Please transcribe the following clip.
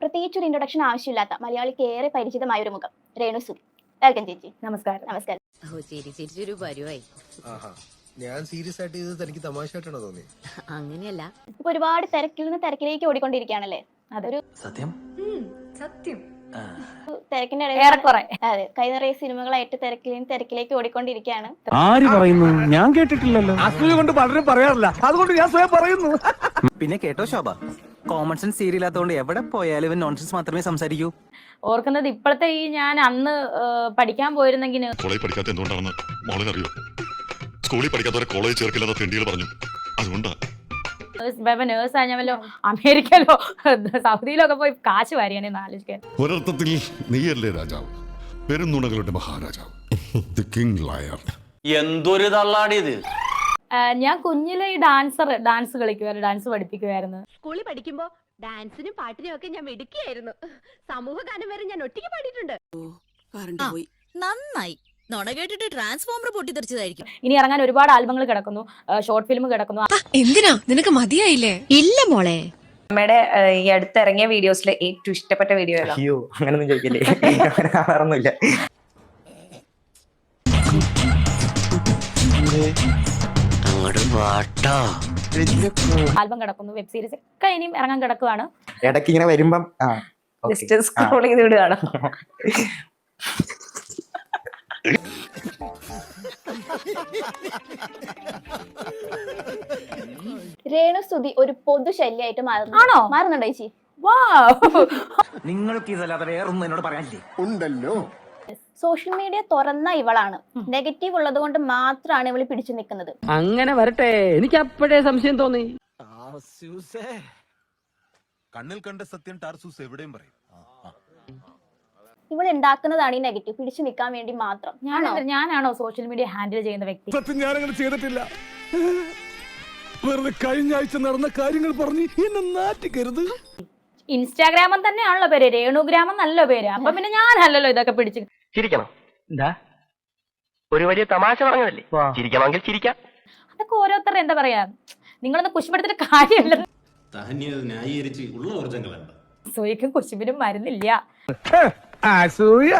പ്രത്യേകിച്ച് ഒരു ഇൻട്രൊഡക്ഷൻ ആവശ്യമില്ലാത്ത മലയാളിക്ക് ഏറെ പരിചിതമായ ഒരു മുഖം രേണു സുധി. വെൽക്കം ചേച്ചി. നമസ്കാരം. നമസ്കാരം. ഓ ചിരി ചിരിച്ചൊരു പരുവായി. ഞാൻ സീരിയസ് ആയിട്ട് ഇത് തനിക്ക് തമാശയായിട്ടാണോ തോന്നി അങ്ങനെയല്ല. ഇപ്പൊ ഒരുപാട് തിരക്കിൽ നിന്ന് തിരക്കിലേക്ക് ഓടിക്കൊണ്ടിരിക്കുകയാണല്ലേ? അതൊരു സത്യം? സത്യം. തിരക്കിന്റെ ഇടയിൽ അതെ കൈ നിറയെ സിനിമകളായിട്ട് തിരക്കിൽ നിന്ന് തിരക്കിലേക്ക് ഓടിക്കൊണ്ടിരിക്കുകയാണ്. ആര് പറയുന്നു? ഞാൻ കേട്ടിട്ടില്ലല്ലോ. അസൂയ കൊണ്ട് പലരും പറയാറില്ല. അതുകൊണ്ട് ഞാൻ സ്വയം പറയുന്നു. പിന്നെ കേട്ടോ ശോഭ. കോമൺ സെൻസ് സീരിയലാത്തോണ്ട് എവിടെ പോയാലും ഇവൻ നോൺസെൻസ് മാത്രമേ സംസാരിക്കൂ. ഓർക്കുന്നത് ഇപ്പോഴത്തെ ഈ ഞാൻ അന്ന് ആ, പഠിക്കാൻ പോയിരുന്നെങ്കിൽ കോളേജ് പഠിക്കാത്ത എന്തുകൊണ്ടാണെന്ന് മോളിനറിയോ? സ്കൂളിൽ പഠിക്കാത്തവരെ കോളേജ് ചേർക്കില്ലെന്ന് തെണ്ടികൾ പറഞ്ഞു. അതുകൊണ്ടാ. നേഴ്സ് ആയ വല്ലോ അമേരിക്കയിലോ സൗദിയിലൊക്കെ പോയി കാശ് വാരിയാണ് ആലോചിക്കാൻ. ഒരർത്ഥത്തിൽ നീയല്ലേ രാജാവ്? പെരുന്നുണകളുടെ മഹാരാജാവ്. ദി കിങ് ലയർ എന്തൊരു തള്ളാടിയത് ഞാൻ കുഞ്ഞിലെ ഈ ഡാൻസർ ഡാൻസ് കളിക്കുമായിരുന്നു ഡാൻസ് പഠിപ്പിക്കുമായിരുന്നു സ്കൂളിൽ പഠിക്കുമ്പോ ഡാൻസിനും പാട്ടിനും ഒക്കെ ഞാൻ മിടുക്കിയായിരുന്നു. സമൂഹ ഗാനം വരെ ഞാൻ ഒറ്റയ്ക്ക് പാടിയിട്ടുണ്ട്. പോയി. നന്നായി. നുണ കേട്ടിട്ട് ട്രാൻസ്ഫോമർ പൊട്ടിത്തെറിച്ചതായിരിക്കും. ഇനി ഇറങ്ങാൻ ഒരുപാട് ആൽബങ്ങൾ കിടക്കുന്നു ഷോർട്ട് ഫിലിം കിടക്കുന്നു. എന്തിനാ? നിനക്ക് മതിയായില്ലേ? ഇല്ല മോളെ. അമ്മയുടെ ഈ അടുത്തിറങ്ങിയ വീഡിയോസിൽ ഏറ്റവും ഇഷ്ടപ്പെട്ട വീഡിയോ അയ്യോ അങ്ങനൊന്നും ചോദിക്കില്ലേ? അങ്ങനെ കാണാറൊന്നുമില്ല ആൽബം കിടക്കുന്നു വെബ് സീരീസ് ഒക്കെ ഇനിയും ഇറങ്ങാൻ കിടക്കുവാണ്. ഇടയ്ക്ക് ഇങ്ങനെ വരുമ്പം ജസ്റ്റ് സ്ക്രോൾ ചെയ്ത് വിടുകയാണ് രേണു സുധി ഒരു പൊതു ശല്യമായിട്ട് മാറുന്നു. ആണോ? മാറുന്നുണ്ടോ ചേച്ചി? വാ നിങ്ങൾക്ക് ഇതല്ലാതെ വേറൊന്നും എന്നോട് പറയാനില്ലേ? ഉണ്ടല്ലോ. സോഷ്യൽ മീഡിയ തുറന്ന ഇവളാണ്. നെഗറ്റീവ് ഉള്ളത് കൊണ്ട് മാത്രമാണ് ഇവൾ പിടിച്ചു നിൽക്കുന്നത്. അങ്ങനെ വരട്ടെ. എനിക്ക് അപ്പോഴേ സംശയം തോന്നി. കണ്ണിൽ കണ്ട സത്യം ടാർസൂസ് എവിടെയും പറയും. ഇവൾ ഉണ്ടാക്കുന്നതാണ് ഈ നെഗറ്റീവ്. പിടിച്ചു നിൽക്കാൻ വേണ്ടി മാത്രം. ഞാനാണോ സോഷ്യൽ മീഡിയ ഹാൻഡിൽ ചെയ്യുന്ന വ്യക്തി? സത്യം ഞാനങ്ങനെ ചെയ്തിട്ടില്ല. വെറുതെ കഴിഞ്ഞ ആഴ്ച നടന്ന കാര്യങ്ങൾ പറഞ്ഞ് എന്നെ നാറ്റിക്കരുത്. ഇൻസ്റ്റാഗ്രാമം തന്നെയാണല്ലോ പേര് രേണുഗ്രാമം നല്ല പേര്. അപ്പൊ പിന്നെ ഞാനല്ലല്ലോ ഇതൊക്കെ പിടിച്ച്. ചിരിക്കണം. എന്താ? ഒരു വലിയ തമാശ പറഞ്ഞതല്ലേ? ചിരിക്കണമെങ്കിൽ ചിരിക്കാം. അതൊക്കെ ഓരോരുത്തരുടെ എന്താ പറയാ? നിങ്ങളൊന്ന് കുശിപ്പെടുത്തിട്ട് കാര്യമില്ല. സൂയിക്കും കുശിപ്പിനും മരുന്നില്ല. അസൂയ.